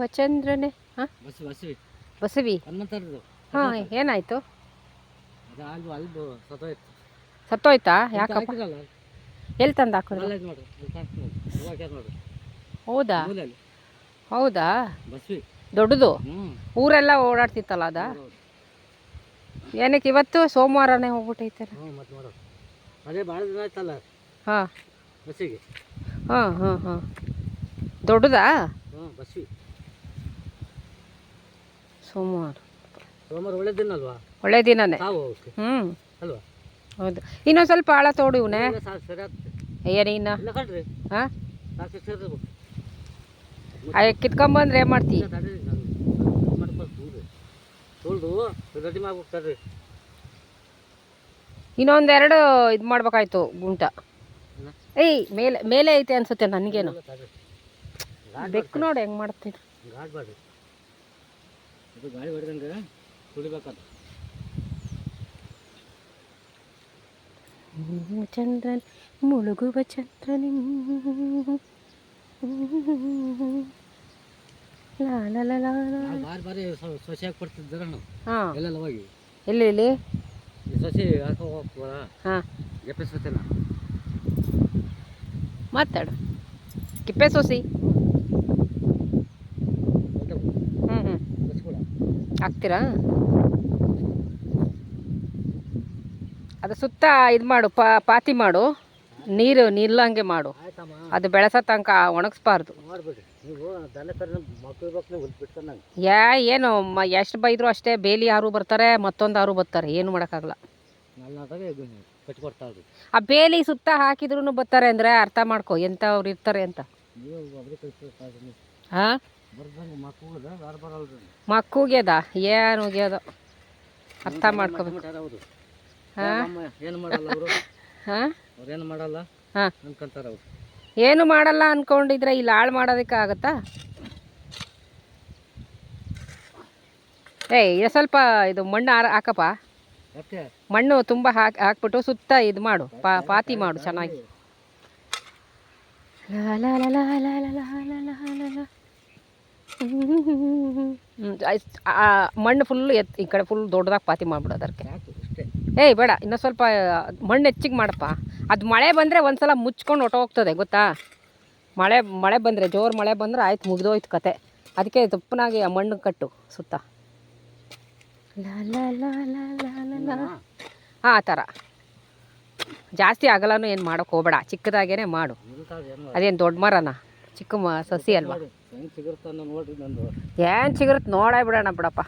ಬಸವೇಂದ್ರನೇ ಬಸವಿ. ಹಾ ಏನಾಯ್ತು? ಸತ್ತೋಯ್ತಾ. ಯಾಕಪ್ಪ? ಎಲ್ಲಿ ತಂದು ಹಾಕಿದ್ರು ಹೌದಾ? ಹೌದಾ? ದೊಡ್ಡದು? ಊರೆಲ್ಲ ಓಡಾಡ್ತಿತ್ತಲ್ಲ ಅದ? ಏನಕ್ಕೆ ಇವತ್ತು ಸೋಮವಾರನೇ ಹೋಗ್ಬಿಟ್ಟೈತೆ? ಅದೇ ಭಾಳ ದಿನ ಆಯ್ತಲ್ಲ? ಹಾಂ. ಬಸ್ಸಿಗೆ. ಹಾಂ ಹಾಂ ಹಾಂ. ದೊಡ್ಡದಾ? ಹ್ಞೂ ಬಸ್ವಿ ಸೋಮವಾರ. ಸೋಮವಾರ ಒಳ್ಳೆ ದಿನ ಅಲ್ವಾ? ಒಳ್ಳೆ ದಿನನೇ. ಹ್ಞೂ ಅಲ್ವಾ? ಹೌದು. ಇನ್ನೊಂದು ಸ್ವಲ್ಪ ಆಳ ತೋಡು ಇವನೇ. ಏನಿನ್ನ ಹಾಂ ಅಯ್ಯ ಕಿತ್ಕೊಂಬಂದ್ರೆ ಏನು ಮಾಡ್ತೀವಿ ಇನ್ನೊಂದೆರಡು ಇದು ಮಾಡ್ಬೇಕಾಯ್ತು ಗುಂಟ. ಏಯ್ ಮೇಲೆ ಮೇಲೆ ಐತೆ ಅನ್ಸುತ್ತೆ ನನಗೇನು. ಬೆಕ್ಕು ನೋಡಿ ಹೆಂಗೆ ಮಾಡ್ತೀನಿ. ಇದು ಹೊಡೆದಂಗೆ ತುಳಿಬೇಕಂತ ಚಂದ್ರನ್ ಮುಳುಗುವ ಚಂದ್ರನಿ ಬಾರಿ ಬಾರಿ ಸೊಸೆ ನಾವು ಎಲ್ಲೆಲ್ಲ ಹೋಗಿ? ಎಲ್ಲಿ ಇಲ್ಲಿ ಈ ಸೊಸೆ ಹಾಕೋ ಹಾಂ. ಎಪ್ಪೆ ಸೊಸೆನ? ಮಾತಾಡು. ಕಿಪ್ಪೆ ಸೋಸಿ ಹ್ಞೂ ಹ್ಞೂ ಹಾಕ್ತೀರಾ? ಅದು ಸುತ್ತ ಇದು ಮಾಡು ಪಾತಿ ಮಾಡು. ನೀರು ನಿಲ್ಲಂಗೆ ಮಾಡು. ಅದು ಬೆಳೆಸೋ ತನಕ ಒಣಗಿಸ್ಬಾರ್ದು. ಯಾ, ಏನು ಎಷ್ಟು ಬೈದ್ರು ಅಷ್ಟೇ, ಬೇಲಿ ಯಾರು ಬರ್ತಾರೆ, ಮತ್ತೊಂದು ಯಾರು ಬರ್ತಾರೆ, ಏನು ಮಾಡೋಕ್ಕಾಗಲ್ಲ. ಆ ಬೇಲಿ ಸುತ್ತ ಹಾಕಿದ್ರು ಬರ್ತಾರೆ ಅಂದ್ರೆ ಅರ್ಥ ಮಾಡ್ಕೊ ಎಂತ ಅವ್ರು ಇರ್ತಾರೆ ಅಂತ ಹಾ? ಏನು ಉಗ್ಯೋದ ಅರ್ಥ ಮಾಡ್ಕೋಬೇಕು ಏನು ಮಾಡಲ್ಲ ಅನ್ಕೊಂಡಿದ್ರೆ ಇಲ್ಲಿ ಹಾಳು ಮಾಡೋದಕ್ಕೆ ಆಗತ್ತಾ? ಏಯ್ ಸ್ವಲ್ಪ ಇದು ಮಣ್ಣು ಹಾಕಪ್ಪ. ಮಣ್ಣು ತುಂಬ ಹಾಕಿ ಹಾಕ್ಬಿಟ್ಟು ಸುತ್ತ ಇದು ಮಾಡು ಪಾತಿ ಮಾಡು ಚೆನ್ನಾಗಿ ಮಣ್ಣು ಫುಲ್ ಎತ್ ಈ ಕಡೆ ಫುಲ್ ದೊಡ್ಡದಾಗಿ ಪಾತಿ ಮಾಡ್ಬಿಡು ಅದಕ್ಕೆ ಏಯ್ ಬೇಡ ಇನ್ನೂ ಸ್ವಲ್ಪ ಮಣ್ಣು ಹೆಚ್ಚಿಗೆ ಮಾಡಪ್ಪ ಅದು ಮಳೆ ಬಂದರೆ ಒಂದು ಸಲ ಮುಚ್ಕೊಂಡು ಹೊಟ್ಟೆ ಹೋಗ್ತದೆ ಗೊತ್ತಾ ಮಳೆ ಮಳೆ ಬಂದರೆ ಜೋರು ಮಳೆ ಬಂದರೆ ಆಯ್ತು ಮುಗಿದೋಯ್ತು ಕತೆ ಅದಕ್ಕೆ ತಪ್ಪನಾಗಿ ಆ ಮಣ್ಣು ಕಟ್ಟು ಸುತ್ತ ಆ ಥರ. ಜಾಸ್ತಿ ಆಗಲೂ ಏನು ಮಾಡೋಕೆ ಹೋಗಬೇಡ. ಚಿಕ್ಕದಾಗೇನೆ ಮಾಡು. ಅದೇನು ದೊಡ್ಡ ಮರನ? ಚಿಕ್ಕ ಮ ಸಸಿ ಅಲ್ವಾ? ಏನು ಸಿಗುತ್ತೆ ನೋಡೇ ಬಿಡೋಣ ಬಿಡಪ್ಪ.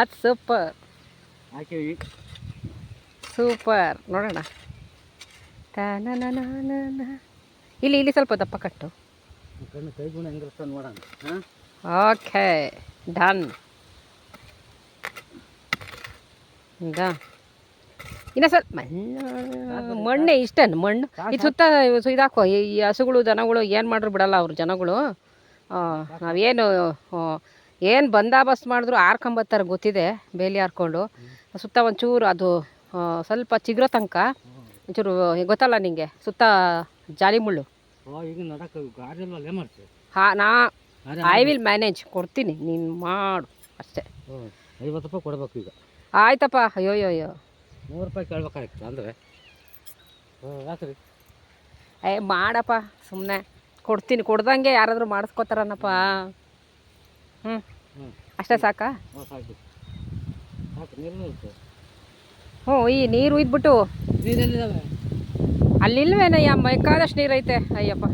ಅದು ಸೂಪರ್. ಸೂಪರ್. ನೋಡೋಣ. ಇಲ್ಲಿ ಇಲ್ಲಿ ಸ್ವಲ್ಪ ದಪ್ಪ ಕಟ್ಟು. ಓಕೆ. ಡನ್ ಹೌದಾ ಇನ್ನು ಸ್ವಲ್ಪ ಮಣ್ಣು ಮಣ್ಣೆ ಇಷ್ಟೇನು ಮಣ್ಣು. ಇದು ಸುತ್ತ ಇದಾಕೋ ಈ ಹಸುಗಳು ದನಗಳು ಏನು ಮಾಡ್ರು ಬಿಡಲ್ಲ ಅವ್ರು ಜನಗಳು. ನಾವೇನು ಏನು ಬಂದಾಬಸ್ತ್ ಮಾಡಿದ್ರು ಆರ್ಕೊಂಬತ್ತಾರೆ ಗೊತ್ತಿದೆ ಬೇಲಿ ಹಾರ್ಕೊಂಡು ಸುತ್ತ ಒಂಚೂರು ಅದು ಸ್ವಲ್ಪ ಚಿಗ್ರೋ ತನಕ ಒಂಚೂರು ಗೊತ್ತಲ್ಲ ನಿಂಗೆ ಸುತ್ತ ಜಾಲಿ ಮುಳ್ಳು ಹಾಂ ನಾ ಐ ವಿಲ್ ಮ್ಯಾನೇಜ್ ಕೊಡ್ತೀನಿ. ನೀನು ಮಾಡು. ಅಷ್ಟೇ. ಐವತ್ತು ರೂಪಾಯಿ ಕೊಡಬೇಕು ಈಗ. ಆಯ್ತಪ್ಪ. ಅಯ್ಯೋ ಅಯ್ಯೋ ಅಯ್ಯೋ. ನೂರು ರೂಪಾಯಿ ಕೇಳ್ಬೇಕಾಯ್ತು ಅಂದರೆ. ಯಾಕ್ರಿ ಏ ಮಾಡಪ್ಪ. ಸುಮ್ಮನೆ ಕೊಡ್ತೀನಿ. ಕೊಡ್ದಂಗೆ ಯಾರಾದರೂ ಮಾಡಿಸ್ಕೊತಾರನಪ್ಪ. ಹ್ಞೂ ಅಷ್ಟೇ ಸಾಕಾ? ಹ್ಞೂ ಈ ನೀರು ಇದ್ಬಿಟ್ಟು ನೀರೆಲ್ಲಿದ್ದಾವೆ ಅಲ್ಲಿಲ್ವೇನಯ್ಯ? ಮೈಕಾದಷ್ಟು ನೀರೈತೆ. ಐತೆ ಅಯ್ಯಪ್ಪ.